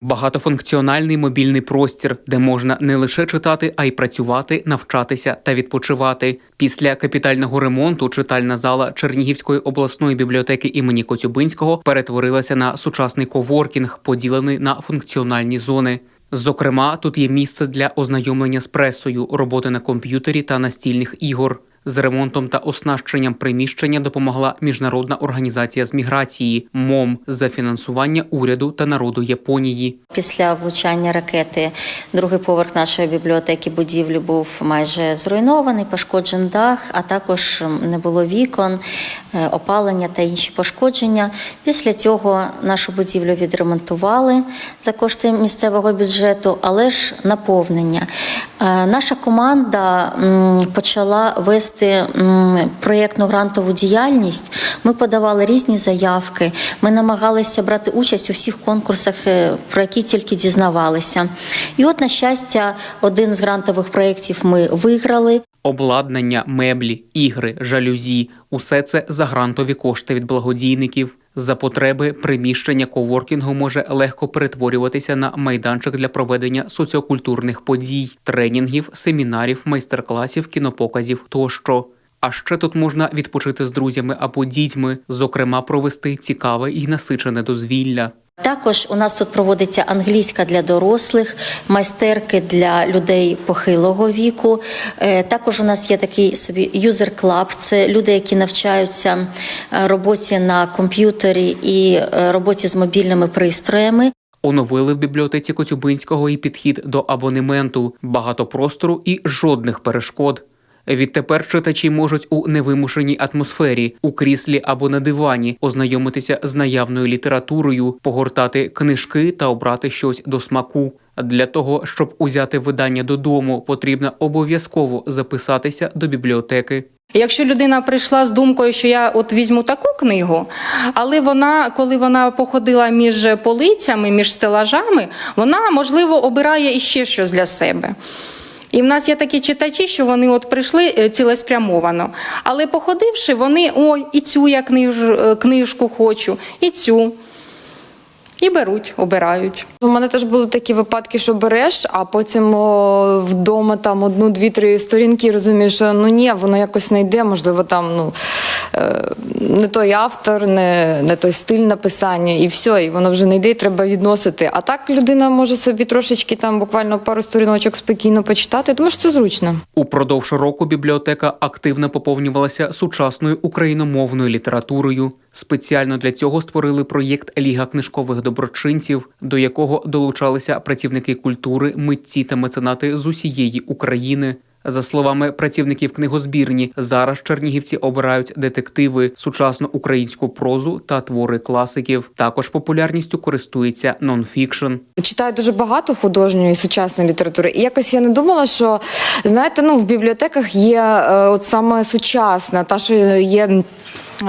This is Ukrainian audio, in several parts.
Багатофункціональний мобільний простір, де можна не лише читати, а й працювати, навчатися та відпочивати. Після капітального ремонту читальна зала Чернігівської обласної бібліотеки імені Коцюбинського перетворилася на сучасний коворкінг, поділений на функціональні зони. Зокрема, тут є місце для ознайомлення з пресою, роботи на комп'ютері та настільних ігор. З ремонтом та оснащенням приміщення допомогла міжнародна організація з міграції МОМ за фінансування уряду та народу Японії. Після влучання ракети другий поверх нашої бібліотеки будівлі був майже зруйнований, пошкоджений дах, а також не було вікон, е, опалення та інші пошкодження. Після цього нашу будівлю відремонтували за кошти місцевого бюджету, але ж наповнення. Е, Наша команда почала вести проєктну грантову діяльність. Ми подавали різні заявки. Ми намагалися брати участь у всіх конкурсах, е, про які тільки дізнавалися. І от, на щастя, один з грантових проєктів ми виграли. Обладнання, меблі, ігри, жалюзі усе це за грантові кошти від благодійників. За потреби приміщення коворкінгу може легко перетворюватися на майданчик для проведення соціокультурних подій, тренінгів, семінарів, майстер-класів, кінопоказів тощо. А ще тут можна відпочити з друзями або дітьми, зокрема, провести цікаве і насичене дозвілля. Також у нас тут проводиться англійська для дорослих, майстерки для людей похилого віку. Е, Також у нас є такий собі юзер-клаб. Це люди, які навчаються е, роботі на комп'ютері і е, роботі з мобільними пристроями. Оновили в бібліотеці Коцюбинського і підхід до абонементу, багато простору і жодних перешкод. Відтепер читачі можуть у невимушеній атмосфері, у кріслі або на дивані ознайомитися з наявною літературою, погортати книжки та обрати щось до смаку. Для того, щоб узяти видання додому, потрібно обов'язково записатися до бібліотеки. Якщо людина прийшла з думкою, що я от візьму таку книгу, але вона, коли вона походила між полицями, між стелажами, вона можливо обирає іще щось для себе. І в нас є такі читачі, що вони от прийшли е, цілеспрямовано. Але походивши, вони ой, і цю я книж, е, книжку хочу, і цю. І беруть, обирають. У мене теж були такі випадки, що береш, а потім о, вдома там одну, дві, три сторінки розумієш, що ну ні, воно якось не йде, можливо, там ну е, не той автор, не, не той стиль написання, і все, і воно вже не йде, і треба відносити. А так людина може собі трошечки там буквально пару сторіночок спокійно почитати. Тому що це зручно. Упродовж року бібліотека активно поповнювалася сучасною україномовною літературою. Спеціально для цього створили проєкт Ліга книжкових доброчинців, до якого долучалися працівники культури, митці та меценати з усієї України. За словами працівників книгозбірні, зараз чернігівці обирають детективи, сучасну українську прозу та твори класиків. Також популярністю користується нонфікшн. Читаю дуже багато художньої сучасної літератури. І якось я не думала, що знаєте, ну в бібліотеках є е, от саме сучасна, та що є. е,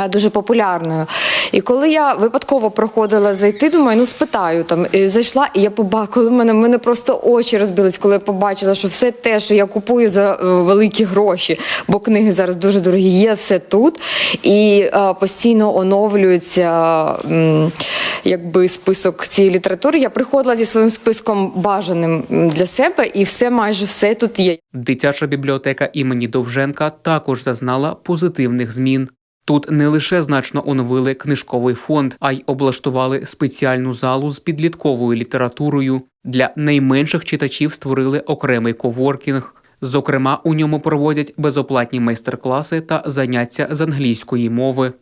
Дуже популярною. І коли я випадково проходила зайти, думаю, ну спитаю там. І зайшла, і я побачила, мене, мене просто очі розбились, коли я побачила, що все те, що я купую за е, великі гроші, бо книги зараз дуже дорогі, є все тут. І е, постійно оновлюється м, якби список цієї літератури. Я приходила зі своїм списком бажаним для себе, і все майже все тут є. Дитяча бібліотека імені Довженка також зазнала позитивних змін. Тут не лише значно оновили книжковий фонд, а й облаштували спеціальну залу з підлітковою літературою. Для найменших читачів створили окремий коворкінг. Зокрема, у ньому проводять безоплатні майстер-класи та заняття з англійської мови.